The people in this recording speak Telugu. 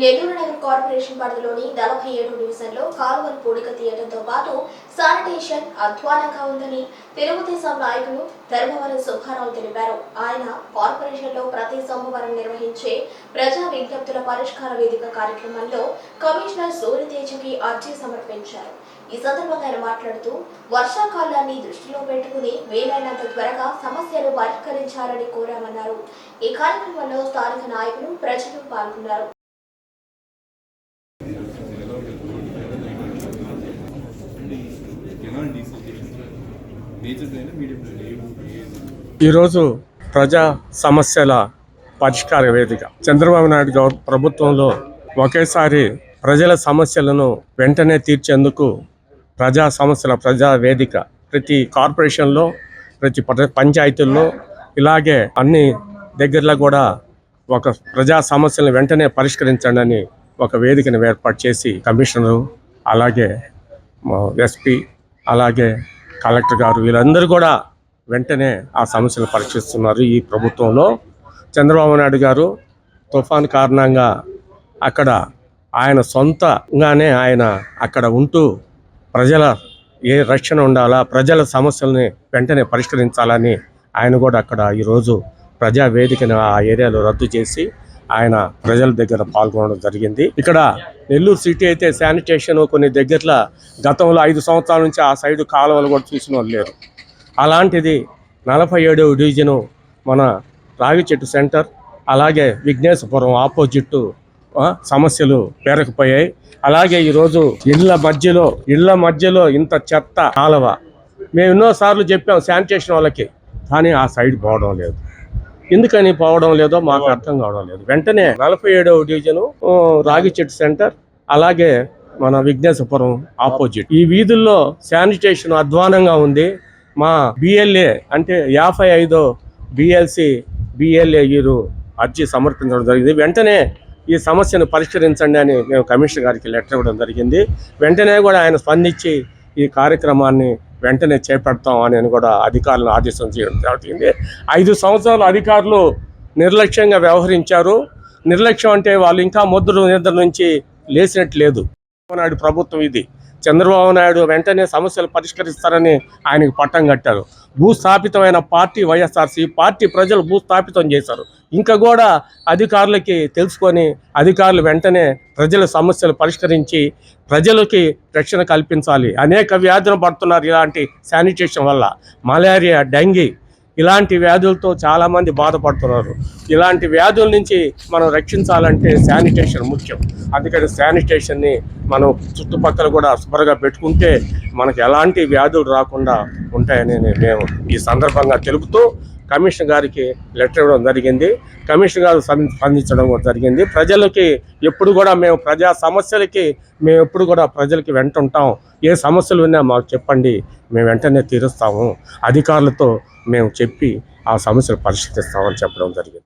నెల్లూరు నగర కార్పొరేషన్ పరిధిలోని నలభై ఏడు డివిజన్లో కాలువలు పూడిక తీయడంతో పాటు శానిటేషన్ అధ్వానంగా ఉందని తెలుగుదేశం నాయకులు ధర్మవరం సుబ్బారావు తెలిపారు. ఆయన కార్పొరేషన్లో ప్రతి సోమవారం నిర్వహించే ప్రజా విజ్ఞప్తుల పరిష్కార వేదిక కార్యక్రమంలో కమిషనర్ సూర్యతేజకి అర్జీ సమర్పించారు. ఈ సందర్భంగా ఆయన మాట్లాడుతూ వర్షాకాలాన్ని దృష్టిలో పెట్టుకుని వీలైనంత త్వరగా సమస్యలు పరిష్కరించాలని కోరామన్నారు. ఈ కార్యక్రమంలో స్థానిక నాయకులు ప్రజలు పాల్గొన్నారు. ఈరోజు ప్రజా సమస్యల పరిష్కార వేదిక. చంద్రబాబు నాయుడు గవర్ ప్రభుత్వంలో ఒకేసారి ప్రజల సమస్యలను వెంటనే తీర్చేందుకు ప్రజా సమస్యల ప్రజా వేదిక ప్రతి కార్పొరేషన్లో ప్రతి పంచాయతీల్లో ఇలాగే అన్ని దగ్గరలో కూడా ఒక ప్రజా సమస్యలను వెంటనే పరిష్కరించండి అని ఒక వేదికను ఏర్పాటు చేసి కమిషనరు అలాగే ఎస్పీ అలాగే కలెక్టర్ గారు వీళ్ళందరూ కూడా వెంటనే ఆ సమస్యలు పరీక్షిస్తున్నారు ఈ ప్రభుత్వంలో. చంద్రబాబు నాయుడు గారు తుఫాన్ కారణంగా అక్కడ ఆయన సొంతంగానే ఆయన అక్కడ ఉంటూ ప్రజల ఏ రక్షణ ఉండాలా ప్రజల సమస్యల్ని వెంటనే పరిష్కరించాలని ఆయన కూడా అక్కడ ఈరోజు ప్రజా వేదికను ఆ ఏరియాలో రద్దు చేసి ఆయన ప్రజల దగ్గర పాల్గొనడం జరిగింది. ఇక్కడ నెల్లూరు సిటీ అయితే శానిటేషన్ కొన్ని దగ్గరలో గతంలో ఐదు సంవత్సరాల నుంచి ఆ సైడ్ కాలువలు కూడా చూసిన వాళ్ళు లేరు. అలాంటిది నలభై ఏడవ డివిజను మన రావి చెట్టు సెంటర్ అలాగే విఘ్నేశ్వపురం ఆపోజిట్ సమస్యలు పేరకపోయాయి. అలాగే ఈరోజు ఇళ్ళ మధ్యలో ఇళ్ళ మధ్యలో ఇంత చెత్త కాలువ. మేము ఎన్నోసార్లు చెప్పాం శానిటేషన్ వాళ్ళకి కానీ ఆ సైడ్ పోవడం లేదు. ఎందుకని పోవడం లేదో మాకు అర్థం కావడం లేదు. వెంటనే నలభై ఏడవ డివిజను ఆ, రాగి చెట్టు సెంటర్ అలాగే మన విఘ్నేశ్వపురం ఆపోజిట్. ఈ వీధుల్లో శానిటేషన్ అధ్వానంగా ఉంది. మా బిఎల్ఏ అంటే యాభై ఐదో బిఎల్సి బిఎల్ఏ వీరు అర్జీ సమర్పించడం జరిగింది. వెంటనే ఈ సమస్యను పరిష్కరించండి అని మేము కమిషనర్ గారికి లెటర్ ఇవ్వడం జరిగింది. వెంటనే కూడా ఆయన స్పందించి ఈ కార్యక్రమాన్ని వెంటనే చేపడతాం అని కూడా అధికారులను ఆదేశం చేయడం జరుగుతుంది ఐదు సంవత్సరాలు అధికారులు నిర్లక్ష్యంగా వ్యవహరించారు. నిర్లక్ష్యం అంటే వాళ్ళు ఇంకా ముద్ర నిద్ర నుంచి లేచినట్టు లేదు. ప్రభుత్వం ఇది? చంద్రబాబు నాయుడు వెంటనే సమస్యలు పరిష్కరిస్తారని ఆయనకు పట్టం కట్టారు. భూస్థాపితమైన పార్టీ వైఎస్ఆర్సీ పార్టీ ప్రజలు భూస్థాపితం చేశారు. ఇంకా కూడా అధికారులకి తెలుసుకొని అధికారులు వెంటనే ప్రజల సమస్యలు పరిష్కరించి ప్రజలకి రక్షణ కల్పించాలి. అనేక వ్యాధులు పడుతున్నారు ఇలాంటి శానిటేషన్ వల్ల. మలేరియా డెంగీ ఇలాంటి వ్యాధులతో చాలామంది బాధపడుతున్నారు. ఇలాంటి వ్యాధుల నుంచి మనం రక్షించాలంటే శానిటేషన్ ముఖ్యం. అందుకని శానిటేషన్ని మనం చుట్టుపక్కల కూడా శుభ్రంగా పెట్టుకుంటే మనకు ఎలాంటి వ్యాధులు రాకుండా ఉంటాయని మేము ఈ సందర్భంగా తెలుపుతూ కమిషనర్ గారికి లెటర్ ఇవ్వడం జరిగింది. కమిషనర్ గారు స్పందించడం కూడా జరిగింది. ప్రజలకి ఎప్పుడు కూడా మేము ప్రజా సమస్యలకి మేము ఎప్పుడు కూడా ప్రజలకి వెంట ఉంటాం ఏ సమస్యలు ఉన్నా మాకు చెప్పండి. మేము వెంటనే తీరుస్తాము. అధికారులతో మేము చెప్పి ఆ సమస్యలు పరిష్కరిస్తామని చెప్పడం జరిగింది.